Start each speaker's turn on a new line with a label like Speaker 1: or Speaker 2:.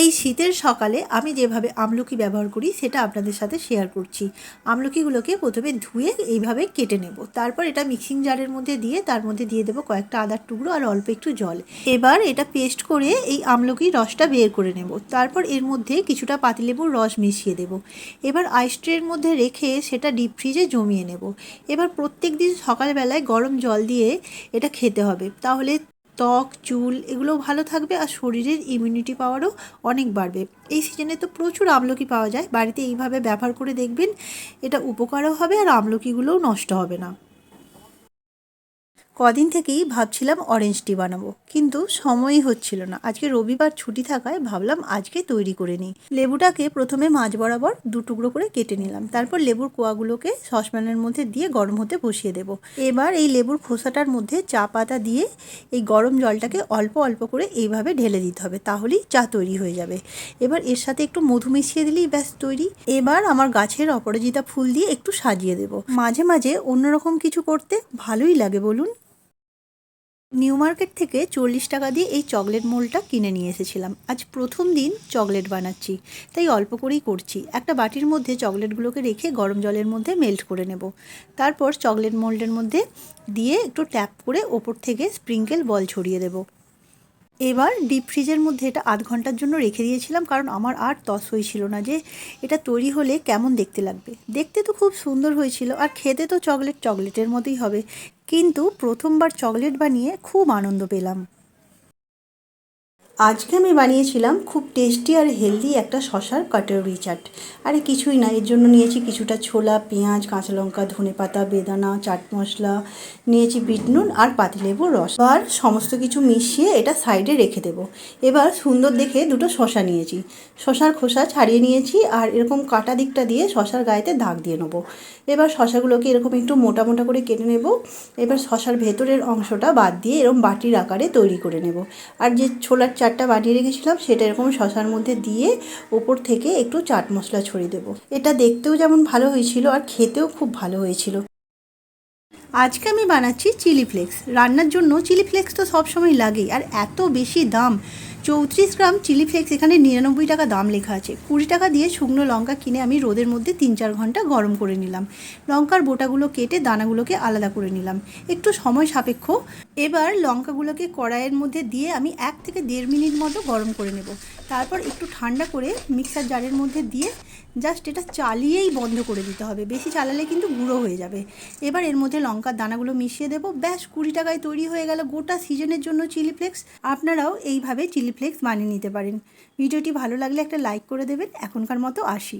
Speaker 1: এই শীতের সকালে আমি যেভাবে আমলকি ব্যবহার করি, সেটা আপনাদের সাথে শেয়ার করছি। আমলকিগুলোকে প্রথমে ধুয়ে এইভাবে কেটে নেব। তারপর এটা মিক্সিং জারের মধ্যে দিয়ে, তার মধ্যে দিয়ে দেবো কয়েকটা আদার টুকরো আর অল্প একটু জল। এবার এটা পেস্ট করে এই আমলকির রসটা বের করে নেব। তারপর এর মধ্যে কিছুটা পাতিলেবুর রস মিশিয়ে দেব। এবার আইস ট্রের মধ্যে রেখে সেটা ডিপ ফ্রিজে জমিয়ে নেব। এবার প্রত্যেক দিন সকালবেলায় গরম জল দিয়ে এটা খেতে হবে। তাহলে ত্বক, চুল এগুলো ভালো থাকবে আর শরীরের ইমিউনিটি পাওয়ারও অনেক বাড়বে। এই সিজনে তো প্রচুর আমলকি পাওয়া যায়। বাড়িতে এইভাবে ব্যবহার করে দেখবেন, এটা উপকারও হবে আর আমলকিগুলোও নষ্ট হবে না। কদিন থেকেই ভাবছিলাম অরেঞ্জ টি বানাবো, কিন্তু সময়ই হচ্ছিল না। আজকে রবিবার ছুটি থাকায় ভাবলাম আজকে তৈরি করে নিই। লেবুটাকে প্রথমে মাছ বরাবর দু টুকরো করে কেটে নিলাম। তারপর লেবুর কোয়াগুলোকে সসপ্যানের মধ্যে দিয়ে গরম হতে বসিয়ে দেব। এবার এই লেবুর খোসাটার মধ্যে চা পাতা দিয়ে এই গরম জলটাকে অল্প অল্প করে এইভাবে ঢেলে দিতে হবে, তাহলেই চা তৈরি হয়ে যাবে। এবার এর সাথে একটু মধু মিশিয়ে দিলেই ব্যাস তৈরি। এবার আমার গাছের অপরাজিতা ফুল দিয়ে একটু সাজিয়ে দেব। মাঝে মাঝে অন্যরকম কিছু করতে ভালোই লাগে বলুন। নিউ মার্কেট থেকে চল্লিশ টাকা দিয়ে এই চকলেট মোলটা কিনে নিয়ে এসেছিলাম। আজ প্রথম দিন চকলেট বানাচ্ছি, তাই অল্প করেই করছি। একটা বাটির মধ্যে চকলেটগুলোকে রেখে গরম জলের মধ্যে মেল্ট করে নেব। তারপর চকলেট মোল্ডের মধ্যে দিয়ে একটু ট্যাপ করে ওপর থেকে স্প্রিঙ্কেল বল ছড়িয়ে দেবো। এবার ডিপ ফ্রিজের মধ্যে এটা আধ ঘণ্টার জন্য রেখে দিয়েছিলাম, কারণ আমার আর তস হয়েছিল না যে এটা তৈরি হলে কেমন দেখতে লাগবে। দেখতে তো খুব সুন্দর হয়েছিল আর খেতে তো চকলেট চকলেটের মতোই হবে। কিন্তু প্রথমবার চকলেট বানিয়ে খুব আনন্দ পেলাম। আজকে আমি বানিয়েছিলাম খুব টেস্টি আর হেলদি একটা শশার কাটারি চাট। আরে কিছুই না, এর জন্য নিয়েছি কিছুটা ছোলা, পেঁয়াজ, কাঁচা লঙ্কা, ধনে পাতা, বেদানা, চাট মশলা, নিয়েছি বিট নুন আর পাতিলেবুর রস। আর সমস্ত কিছু মিশিয়ে এটা সাইডে রেখে দেব। এবার সুন্দর দেখে দুটো শশা নিয়েছি। শশার খোসা ছাড়িয়ে নিয়েছি আর এরকম কাটা দিকটা দিয়ে শশার গায়েতে দাগ দিয়ে নেব। এবার শশাগুলোকে এরকম একটু মোটা মোটা করে কেটে নেব। এবার শশার ভেতরের অংশটা বাদ দিয়ে এরকম বাটির আকারে তৈরি করে নেব। আর যে ছোলার চাটটা বানিয়ে রেখেছিলাম, সেটা এরকম শশার মধ্যে দিয়ে ওপর থেকে একটু চাট মশলা ছড়িয়ে দেবো। এটা দেখতেও যেমন ভালো হয়েছিল আর খেতেও খুব ভালো হয়েছিল। আজকে আমি বানাচ্ছি চিলি ফ্লেক্স। রান্নার জন্য চিলি ফ্লেক্স তো সবসময় লাগেই, আর এত বেশি দাম চৌত্রিশ গ্রাম চিলি ফ্লেক্স এখানে নিরানব্বই টাকা দাম লেখা আছে। কুড়ি টাকা দিয়ে শুকনো লঙ্কা কিনে আমি রোদের মধ্যে তিন চার ঘণ্টা গরম করে নিলাম। লঙ্কার বোটাগুলো কেটে দানাগুলোকে আলাদা করে নিলাম। একটু সময় সাপেক্ষ। এবার লঙ্কাগুলোকে কড়াইয়ের মধ্যে দিয়ে আমি এক থেকে দেড় মিনিট মতো গরম করে নেব। তারপর একটু ঠান্ডা করে মিক্সার জারের মধ্যে দিয়ে জাস্ট এটা চালিয়েই বন্ধ করে দিতে হবে। বেশি চালালে কিন্তু গুঁড়ো হয়ে যাবে। এবার এর মধ্যে লঙ্কার দানাগুলো মিশিয়ে দেবো। ব্যাস কুড়ি টাকায় তৈরি হয়ে গেল গোটা সিজনের জন্য চিলি ফ্লেক্স। আপনারাও এইভাবে চিলি ফ্লেক্স বানিয়ে নিতে পারেন। ভিডিওটি ভালো লাগলে একটা লাইক করে দেবেন। এখনকার মতো আসি।